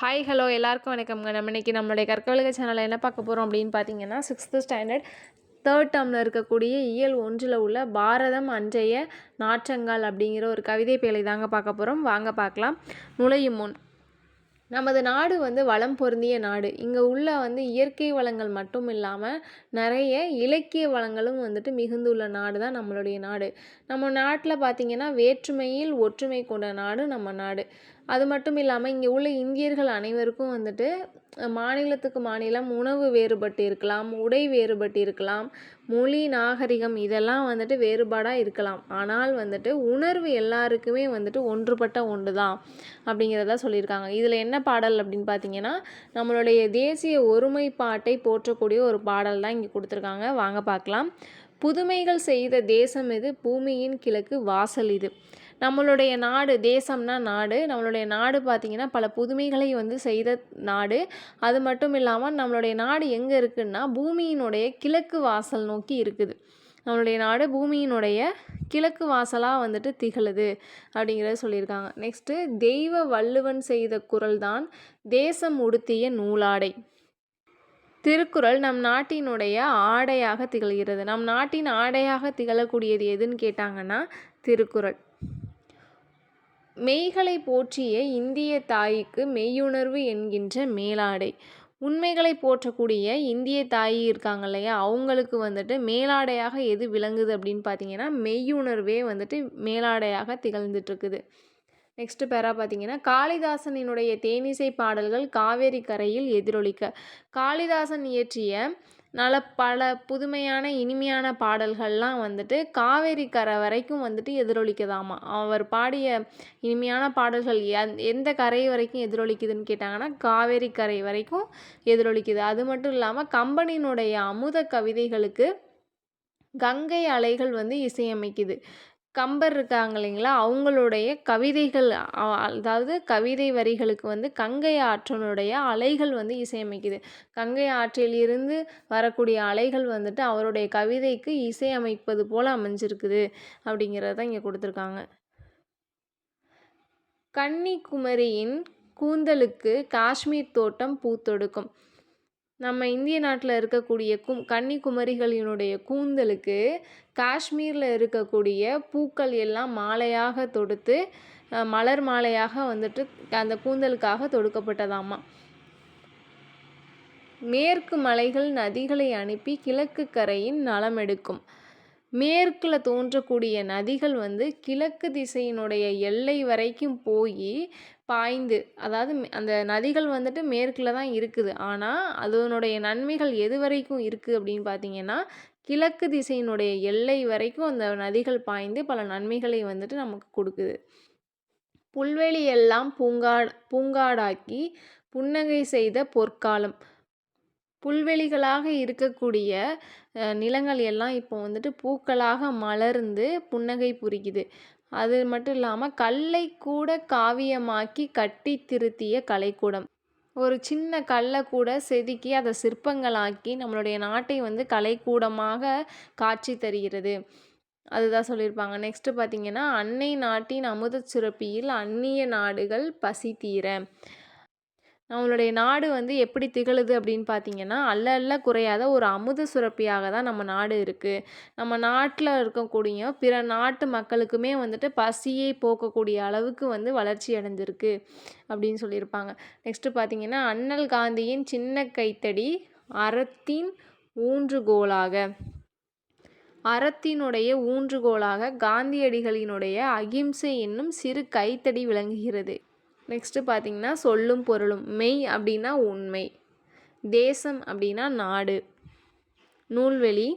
Hi hello எல்லாருக்கும் வணக்கம்ங்க நம்ம இன்றைக்கி நம்மளுடைய கற்கவலக சேனலில் என்ன பார்க்க போகிறோம் அப்படின்னு பார்த்தீங்கன்னா சிக்ஸ்த்து ஸ்டாண்டர்ட் தேர்ட் டேர்மில் இருக்கக்கூடிய இயல் ஒன்றில் உள்ள பாரதம் அன்றைய நாற்றங்கால் அப்படிங்கிற ஒரு கவிதை பேலை தாங்க பார்க்க போகிறோம் வாங்க பார்க்கலாம். நுழையும் முன். நமது நாடு வந்து வளம் பொருந்திய நாடு. இங்கே உள்ள வந்து இயற்கை வளங்கள் மட்டும் இல்லாமல் நிறைய இலக்கிய வளங்களும் வந்துட்டு மிகுந்துள்ள நாடு தான் நம்மளுடைய நாடு. நம்ம நாட்டில் பார்த்திங்கன்னா வேற்றுமையில் ஒற்றுமை கொண்ட நாடு நம்ம நாடு. அது மட்டும் இல்லாமல் இங்கே உள்ள இந்தியர்கள் அனைவருக்கும் வந்துட்டு மாநிலத்துக்கு மாநிலம் உணவு வேறுபட்டு இருக்கலாம் உடை வேறுபட்டு இருக்கலாம் மொழி நாகரிகம் இதெல்லாம் வந்துட்டு வேறுபாடாக இருக்கலாம். ஆனால் வந்துட்டு உணர்வு எல்லாருக்குமே வந்துட்டு ஒன்றுபட்ட ஒன்று தான் அப்படிங்கிறத சொல்லியிருக்காங்க. இதில் என்ன பாடல் அப்படின்னு பார்த்தீங்கன்னா நம்மளுடைய தேசிய ஒருமைப்பாட்டை போற்றக்கூடிய ஒரு பாடல் தான் இங்கே கொடுத்துருக்காங்க. வாங்க பார்க்கலாம் புதுமைகள் செய்த தேசம் இது பூமியின் கிழக்கு வாசல் இது. நம்மளுடைய நாடு தேசம்னா நாடு. நம்மளுடைய நாடு பார்த்திங்கன்னா பல புதுமைகளை வந்து செய்த நாடு. அது மட்டும் இல்லாமல் நம்மளுடைய நாடு எங்கே இருக்குன்னா பூமியினுடைய கிழக்கு வாசல் நோக்கி இருக்குது. நம்மளுடைய நாடு பூமியினுடைய கிழக்கு வாசலாக வந்துட்டு திகழுது அப்படிங்கிறத சொல்லியிருக்காங்க. நெக்ஸ்ட்டு தெய்வ வள்ளுவன் செய்த குரல் தான் தேசம் உடுத்திய நூலாடை. திருக்குறள் நம் நாட்டினுடைய ஆடையாக திகழ்கிறது. நம் நாட்டின் ஆடையாக திகழக்கூடியது எதுன்னு கேட்டாங்கன்னா திருக்குறள். மெய்களை போற்றிய இந்திய தாய்க்கு மெய்யுணர்வு என்கின்ற மேலாடை. உண்மைகளை போற்றக்கூடிய இந்திய தாய் இருக்காங்க இல்லையா? அவங்களுக்கு வந்துட்டு மேலாடையாக எது விளங்குது அப்படின்னு பார்த்தீங்கன்னா மெய்யுணர்வே வந்துட்டு மேலாடையாக திகழ்ந்துட்டு இருக்குது. நெக்ஸ்ட் பேரா பார்த்தீங்கன்னா காளிதாசனினுடைய தேனிசை பாடல்கள் காவேரி கரையில் எதிரொலிக்க. காளிதாசன் இயற்றிய நல்ல பல புதுமையான இனிமையான பாடல்கள்லாம் வந்துட்டு காவேரி கரை வரைக்கும் வந்துட்டு எதிரொலிக்குதாமா? அவர் பாடிய இனிமையான பாடல்கள் எந்த கரை வரைக்கும் எதிரொலிக்குதுன்னு கேட்டாங்கன்னா காவேரி கரை வரைக்கும் எதிரொலிக்குது. அது மட்டும் இல்லாமல் கம்பனினுடைய அமுத கவிதைகளுக்கு கங்கை அலைகள் வந்து இசையமைக்குது. கம்பர் இருக்காங்க இல்லைங்களா? அவங்களுடைய கவிதைகள் அதாவது கவிதை வரிகளுக்கு வந்து கங்கை ஆற்றனுடைய அலைகள் வந்து இசையமைக்குது. கங்கை ஆற்றில் இருந்து வரக்கூடிய அலைகள் வந்துட்டு அவருடைய கவிதைக்கு இசையமைப்பது போல் அமைஞ்சிருக்குது அப்படிங்கிறத இங்கே கொடுத்துருக்காங்க. கன்னிக்குமரியின் கூந்தலுக்கு காஷ்மீர் தோட்டம் பூத்தொடுக்கும். நம்ம இந்திய நாட்டில் இருக்கக்கூடிய கும் கன்னிக்குமரிகளினுடைய கூந்தலுக்கு காஷ்மீரில் இருக்கக்கூடிய பூக்கள் எல்லாம் மாலையாக தொடுத்து மலர் மாலையாக வந்துட்டு அந்த கூந்தலுக்காக தொடுக்கப்பட்டதாமா. மேற்கு மலைகள் நதிகளை அனுப்பி கிழக்கு கரையின் நலம் எடுக்கும். மேற்கில் தோன்றக்கூடிய நதிகள் வந்து கிழக்கு திசையினுடைய எல்லை வரைக்கும் போய் பாய்ந்து அதாவது அந்த நதிகள் வந்துட்டு மேற்கில் தான் இருக்குது. ஆனால் அதனுடைய நன்மைகள் எது வரைக்கும் இருக்குது அப்படின்னு பார்த்தீங்கன்னா கிழக்கு திசையினுடைய எல்லை வரைக்கும் அந்த நதிகள் பாய்ந்து பல நன்மைகளை வந்துட்டு நமக்கு கொடுக்குது. புல்வெளி எல்லாம் பூங்கா பூங்காடாக்கி புன்னகை செய்த பொற்காலம். புல்வெளிகளாக இருக்கக்கூடிய நிலங்கள் எல்லாம் இப்போ வந்துட்டு பூக்களாக மலர்ந்து புன்னகை புரிக்குது. அது மட்டும் இல்லாமல் கல்லை கூட காவியமாக்கி கட்டி திருத்திய கலைக்கூடம். ஒரு சின்ன கல்லை கூட செதுக்கி அதை சிற்பங்களாக்கி நம்மளுடைய நாட்டை வந்து கலைக்கூடமாக காட்சி தருகிறது. அதுதான் சொல்லியிருப்பாங்க. நெக்ஸ்ட்டு பார்த்திங்கன்னா அன்னை நாட்டின் அமுத சுரப்பியில் அந்நிய நாடுகள் பசி தீர. நம்மளுடைய நாடு வந்து எப்படி திகழுது அப்படின்னு பார்த்தீங்கன்னா அல்ல அல்ல குறையாத ஒரு அமுத சுரப்பியாக தான் நம்ம நாடு இருக்குது நம்ம நாட்டில் இருக்கக்கூடிய பிற நாட்டு மக்களுக்குமே வந்துட்டு பசியை போக்கக்கூடிய அளவுக்கு வந்து வளர்ச்சி அடைஞ்சிருக்கு அப்படின்னு சொல்லியிருப்பாங்க. நெக்ஸ்ட்டு பார்த்தீங்கன்னா அண்ணல் காந்தியின் சின்ன கைத்தடி அறத்தின் ஊன்றுகோலாக. அறத்தினுடைய ஊன்றுகோலாக காந்தியடிகளினுடைய அகிம்சை என்னும் சிறு கைத்தடி விளங்குகிறது. நெக்ஸ்ட்டு பார்த்திங்கன்னா சொல்லும் பொருளும். மெய் அப்படின்னா உண்மை. தேசம் அப்படின்னா நாடு. நூல்வெளி.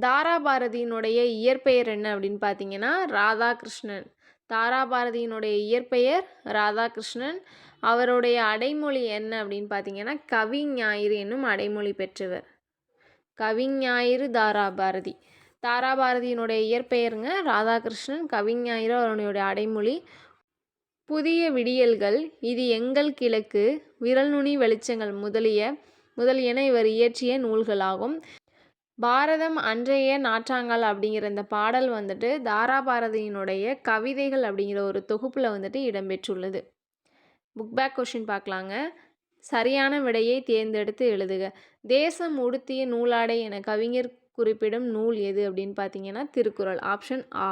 தாராபாரதியினுடைய இயற்பெயர் என்ன அப்படின்னு பார்த்தீங்கன்னா ராதாகிருஷ்ணன். தாராபாரதியினுடைய இயற்பெயர் ராதாகிருஷ்ணன். அவருடைய அடைமொழி என்ன அப்படின்னு பார்த்தீங்கன்னா கவி ஞாயிறு என்னும் அடைமொழி பெற்றவர். கவிஞாயிறு தாராபாரதி. தாராபாரதியினுடைய இயற்பெயருங்க ராதாகிருஷ்ணன் கவிஞாயிறு அவருடைய அடைமொழி. புதிய விடியல்கள் இது எங்கள் கிழக்கு விரல் நுனி வெளிச்சங்கள் முதலிய முதலியன இவர் இயற்றிய நூல்களாகும். பாரதம் அன்றைய நாற்றாங்கால் அப்படிங்கிற இந்த பாடல் வந்துட்டு தாராபாரதியினுடைய கவிதைகள் அப்படிங்கிற ஒரு தொகுப்பில் வந்துட்டு இடம்பெற்றுள்ளது. புக் பேக் கொஷின் பார்க்கலாங்க. சரியான விடையை தேர்ந்தெடுத்து எழுதுக. தேசம் உடுத்திய நூலாடை என கவிஞர் குறிப்பிடும் நூல் எது அப்படின்னு பார்த்தீங்கன்னா திருக்குறள். ஆப்ஷன் ஆ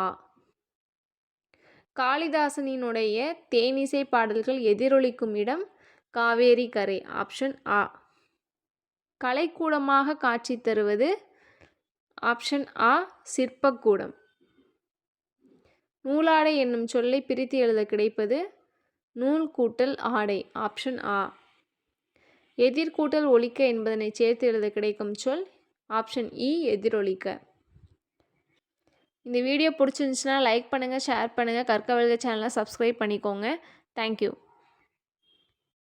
காளிதாசனினுடைய தேனிசை பாடல்கள் எதிரொலிக்கும் இடம் காவேரி கரை ஆப்ஷன் ஆ கலைக்கூடமாக காட்சி தருவது ஆப்ஷன் ஆ சிற்பக்கூடம். நூலாடை என்னும் சொல்லை பிரித்து எழுத கிடைப்பது நூல் கூட்டல் ஆடை ஆப்ஷன் ஆ எதிர்கூட்டல் ஒலிக்க என்பதனை சேர்த்து எழுத கிடைக்கும் சொல் ஆப்ஷன் இ e, எதிரொலிக்க. இந்த வீடியோ பிடிச்சிருந்துச்சுன்னா லைக் பண்ணுங்கள் ஷேர் பண்ணுங்கள் கற்கவல்க சேனலை சப்ஸ்கிரைப் பண்ணிக்கோங்க. தேங்க்யூ